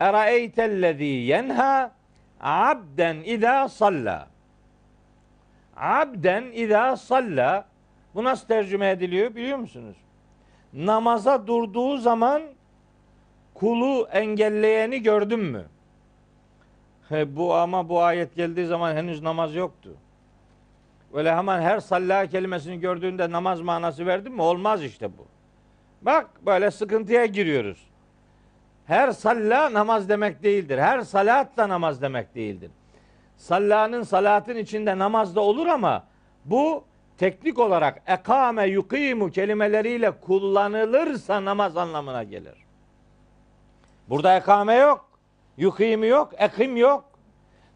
Eraeytellezî yenha abden izâ salla. Abden izâ salla. Bu nasıl tercüme ediliyor biliyor musunuz? Namaza durduğu zaman kulu engelleyeni gördün mü? He, bu ama bu ayet geldiği zaman henüz namaz yoktu. Öyle hemen her salla kelimesini gördüğünde namaz manası verdin mi? Olmaz işte bu. Bak böyle sıkıntıya giriyoruz. Her salla namaz demek değildir. Her salat da namaz demek değildir. Sallanın salatın içinde namaz da olur ama bu teknik olarak ekame yukimu kelimeleriyle kullanılırsa namaz anlamına gelir. Burada ekame yok. Yukimu yok. Ekim yok.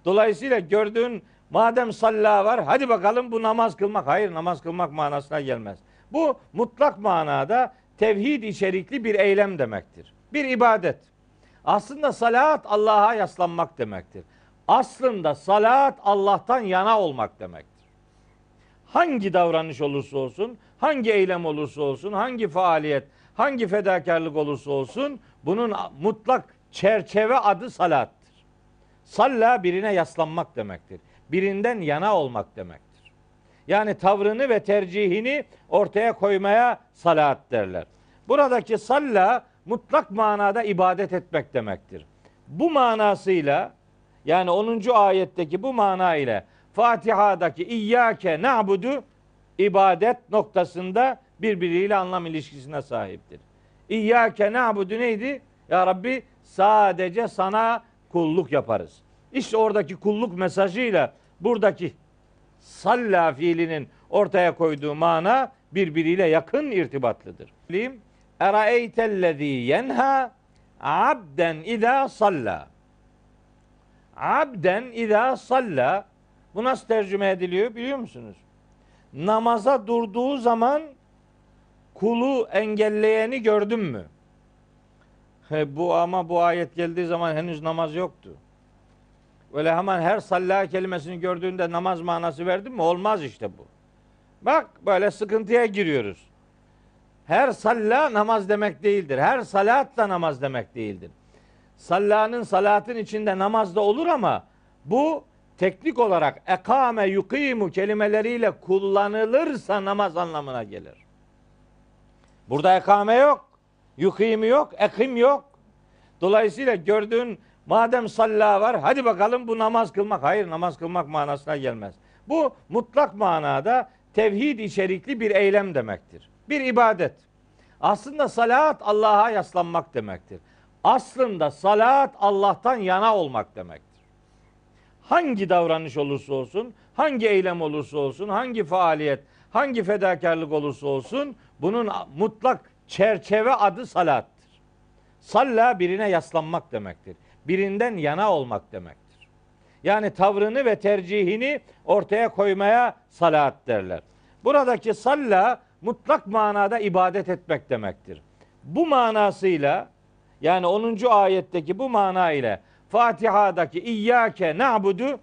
Dolayısıyla gördüğün madem salla var hadi bakalım bu namaz kılmak. Hayır namaz kılmak manasına gelmez. Bu mutlak manada tevhid içerikli bir eylem demektir. Bir ibadet. Aslında salat Allah'a yaslanmak demektir. Aslında salat Allah'tan yana olmak demektir. Hangi davranış olursa olsun, hangi eylem olursa olsun, hangi faaliyet, hangi fedakarlık olursa olsun bunun mutlak çerçeve adı salattır. Salla birine yaslanmak demektir. Birinden yana olmak demektir. Yani tavrını ve tercihini ortaya koymaya salat derler. Buradaki salla mutlak manada ibadet etmek demektir. Bu manasıyla yani 10. ayetteki bu mana ile Fatiha'daki İyyâke na'budu ibadet noktasında birbiriyle anlam ilişkisine sahiptir. İyyâke na'budu neydi? Ya Rabbi sadece sana kulluk yaparız. İşte oradaki kulluk mesajıyla buradaki salla fiilinin ortaya koyduğu mana birbiriyle yakın irtibatlıdır. Eraeytellezî yenha abden izâ salla. Abden izâ salla. Bu nasıl tercüme ediliyor biliyor musunuz? Namaza durduğu zaman kulu engelleyeni gördün mü? He, bu ama bu ayet geldiği zaman henüz namaz yoktu. Öyle hemen her salla kelimesini gördüğünde namaz manası verdin mi? Olmaz işte bu. Bak böyle sıkıntıya giriyoruz. Her salla namaz demek değildir. Her salat da namaz demek değildir. Sallanın salatın içinde namaz da olur ama bu teknik olarak ekame yukimu kelimeleriyle kullanılırsa namaz anlamına gelir. Burada ekame yok. Yukimu yok. Ekim yok. Dolayısıyla gördüğün madem salla var hadi bakalım bu namaz kılmak. Hayır namaz kılmak manasına gelmez. Bu mutlak manada tevhid içerikli bir eylem demektir. Bir ibadet. Aslında salat Allah'a yaslanmak demektir. Aslında salat Allah'tan yana olmak demektir. Hangi davranış olursa olsun, hangi eylem olursa olsun, hangi faaliyet, hangi fedakarlık olursa olsun bunun mutlak çerçeve adı salattır. Salla birine yaslanmak demektir. Birinden yana olmak demektir. Yani tavrını ve tercihini ortaya koymaya salat derler. Buradaki salla mutlak manada ibadet etmek demektir. Bu manasıyla yani 10. ayetteki bu mana ile Fatiha'daki İyyâke na'budu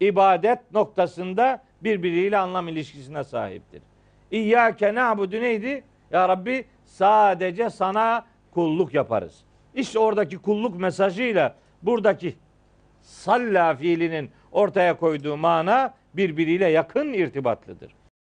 ibadet noktasında birbiriyle anlam ilişkisine sahiptir. İyyâke na'budu neydi? Ya Rabbi sadece sana kulluk yaparız. İşte oradaki kulluk mesajıyla buradaki salla fiilinin ortaya koyduğu mana birbiriyle yakın irtibatlıdır.